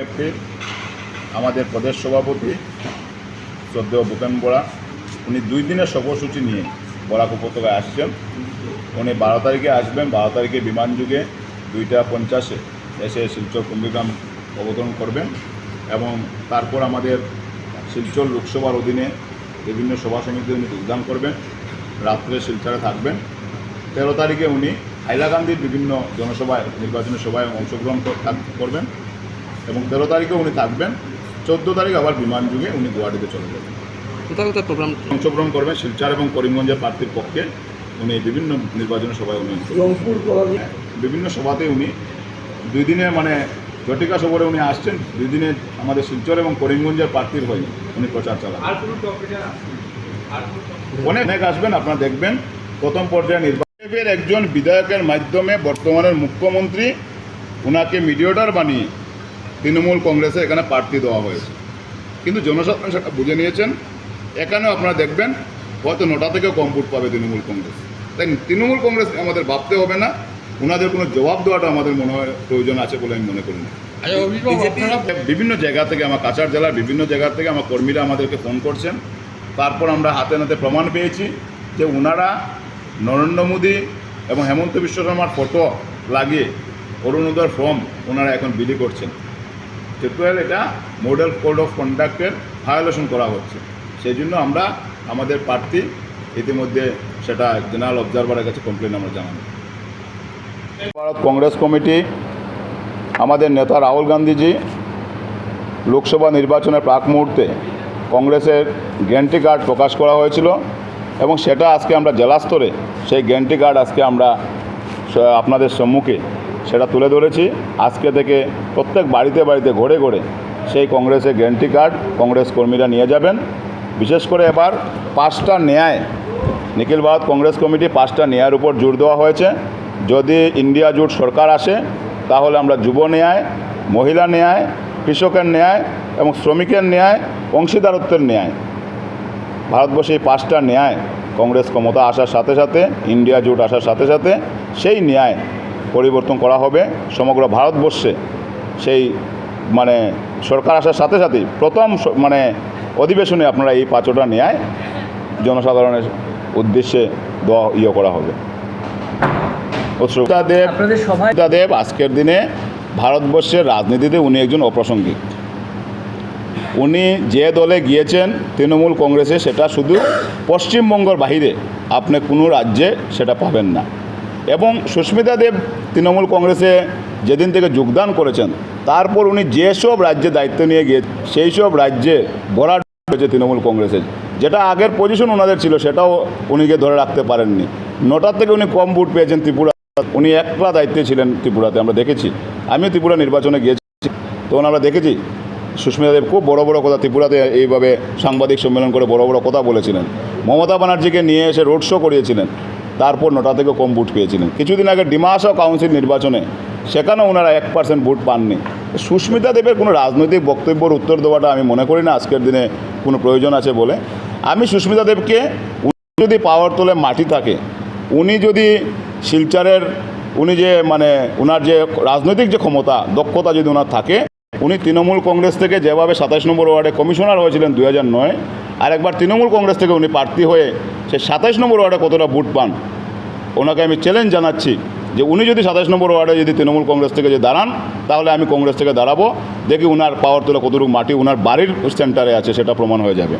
April, আমাদের প্রদেশ সভাপতি শ্রদ্ধেয় ভূপেন বড়া উনি দুই দিনের সফরসূচি নিয়ে বরাক উপত্যকায় আসছেন। উনি বারো তারিখে আসবেন, বারো তারিখে বিমান যুগে দুইটা পঞ্চাশে এসে শিলচর কুম্ভগ্রাম অবতরণ করবেন এবং তারপর আমাদের শিলচর লোকসভার অধীনে বিভিন্ন সভা সমিতিতে উনি যোগদান করবেন। রাত্রে শিলচরে থাকবেন। তেরো তারিখে উনি হাইলাকান্দির বিভিন্ন জনসভায়, নির্বাচনী সভায় অংশগ্রহণ কর- করবেন। এবং তেরো তারিখে উনি থাকবেন চোদ্দ তারিখ আবার বিমান যুগে উনি গুয়াহাটিতে চলে যাবেন। কোথাও কোথাও প্রোগ্রাম অংশগ্রহণ করবেন শিলচর এবং করিমগঞ্জের প্রার্থীর পক্ষে উনি বিভিন্ন নির্বাচনী সভায় উনি বিভিন্ন সভাতে উনি দুই দিনে মানে জটিকা সফরে উনি আসছেন দুই দিনে আমাদের শিলচর এবং করিমগঞ্জের প্রার্থীর হয়ে উনি প্রচার চালান। অনেক অনেক আসবেন আপনারা দেখবেন প্রথম পর্যায়ে নির্বাচনের একজন বিধায়কের মাধ্যমে বর্তমানের মুখ্যমন্ত্রী ওনাকে মিডিয়েটার বানিয়ে তৃণমূল কংগ্রেসে এখানে প্রার্থী দেওয়া হয়েছে। কিন্তু জনসাধারণ সেটা বুঝে নিয়েছেন। এখানেও আপনারা দেখবেন হয়তো নটা থেকেও কম ভোট পাবে তৃণমূল কংগ্রেস। তাই তৃণমূল কংগ্রেস আমাদের ভাবতে হবে না। ওনাদের কোনো জবাব দেওয়াটা আমাদের মনে হয় প্রয়োজন আছে বলে আমি মনে করি না। বিভিন্ন জায়গা থেকে আমার কাছাড় জেলার বিভিন্ন জায়গা থেকে আমার কর্মীরা আমাদেরকে ফোন করছেন। তারপর আমরা হাতে নাতে প্রমাণ পেয়েছি যে ওনারা নরেন্দ্র মোদী এবং হেমন্ত বিশ্ব শর্মার ফটো লাগিয়ে অরুণোদয় ফর্ম ওনারা এখন বিলি করছেন। টোটাল এটা মডেল কোড অফ কন্ডাক্টের ভায়োলেশন করা হচ্ছে। সেই জন্য আমরা আমাদের প্রার্থী ইতিমধ্যে সেটা জেনারেল অবজারভারের কাছে কমপ্লেন আমরা জানাব। ভারত কংগ্রেস কমিটি আমাদের নেতা রাহুল গান্ধীজি লোকসভা নির্বাচনের প্রাক মুহূর্তে কংগ্রেসের গ্যান্টি কার্ড প্রকাশ করা হয়েছিল এবং সেটা আজকে আমরা জেলা স্তরে সেই গ্যান্টি কার্ড আজকে আমরা, আপনাদের সম্মুখে সেটা তুলে ধরেছি। আজকে থেকে প্রত্যেক বাড়িতে বাড়িতে ঘরে ঘরে সেই কংগ্রেসের গ্যান্টি কার্ড কংগ্রেস কর্মীরা নিয়ে যাবেন। বিশেষ করে এবার পাঁচটা ন্যায়, নিখিল ভারত কংগ্রেস কমিটি পাঁচটা ন্যায়ের উপর জোর দেওয়া হয়েছে। যদি ইন্ডিয়া জোট সরকার আসে, তাহলে আমরা যুব ন্যায়, মহিলা ন্যায়, কৃষকের ন্যায় এবং শ্রমিকের ন্যায়, অংশীদারত্বের ন্যায়। ভারতবর্ষে এই পাঁচটা ন্যায় কংগ্রেস ক্ষমতা আসার সাথে সাথে, ইন্ডিয়া জোট আসার সাথে সাথে সেই ন্যায় পরিবর্তন করা হবে। সমগ্র ভারতবর্ষে সেই মানে সরকার আসার সাথে সাথেই প্রথম মানে অধিবেশনে আপনারা এই পাঁচটা ন্যায় জনসাধারণের উদ্দেশ্যে দেওয়া ইয়ে করা হবে। দেব দেব আজকের দিনে ভারতবর্ষের রাজনীতিতে উনি একজন অপ্রাসঙ্গিক। উনি যে দলে গিয়েছেন তৃণমূল কংগ্রেসে সেটা শুধু পশ্চিমবঙ্গের বাহিরে আপনি কোনো রাজ্যে সেটা পাবেন না। এবং সুস্মিতা দেব তৃণমূল কংগ্রেসে যেদিন থেকে যোগদান করেছেন, তারপর উনি যেসব রাজ্যে দায়িত্ব নিয়ে গিয়ে সেই সব রাজ্যে ভরাট হয়েছে তৃণমূল কংগ্রেসের যেটা আগের পজিশন ওনাদের ছিল, সেটাও উনিকে ধরে রাখতে পারেননি। নটার থেকে উনি কম ভোট পেয়েছেন ত্রিপুরা। উনি একলা দায়িত্বে ছিলেন ত্রিপুরাতে, আমরা দেখেছি। আমিও ত্রিপুরা নির্বাচনে গিয়েছি, তখন আমরা দেখেছি, সুস্মিতা দেব খুব বড় বড় কথা ত্রিপুরাতে এইভাবে সাংবাদিক সম্মেলন করে বড় বড় কথা বলেছিলেন। মমতা ব্যানার্জিকে নিয়ে এসে রোড শো করিয়েছিলেন। তারপর নটা থেকে কম ভোট পেয়েছিলেন। কিছুদিন আগে ডিমাসা কাউন্সিল নির্বাচনে, সেখানেও ওনারা এক পার্সেন্ট ভোট পাননি। সুস্মিতা দেবের কোনো রাজনৈতিক বক্তব্যের উত্তর দেওয়াটা আমি মনে করি না, আজকের দিনে কোনো প্রয়োজন আছে বলে। আমি সুস্মিতা দেবকে যদি পাওয়ার তোলে মাটি থাকে, উনি যদি শিলচারের, উনি যে মানে ওনার যে রাজনৈতিক যে ক্ষমতা, দক্ষতা যদি ওনার থাকে, উনি তৃণমূল কংগ্রেস থেকে যেভাবে সাতাশ নম্বর ওয়ার্ডে কমিশনার হয়েছিলেন দু হাজার নয় আর একবার তৃণমূল কংগ্রেস থেকে উনি প্রার্থী হয়ে সে সাতাশ নম্বর ওয়ার্ডে কতটা ভোট পান, ওনাকে আমি চ্যালেঞ্জ জানাচ্ছি যে উনি যদি সাতাশ নম্বর ওয়ার্ডে যদি তৃণমূল কংগ্রেস থেকে যে দাঁড়ান, তাহলে আমি কংগ্রেস থেকে দাঁড়াবো। দেখি উনার পাওয়ার তোলা কতটুকু মাটি, উনার বাড়ির সেন্টারে আছে, সেটা প্রমাণ হয়ে যাবে।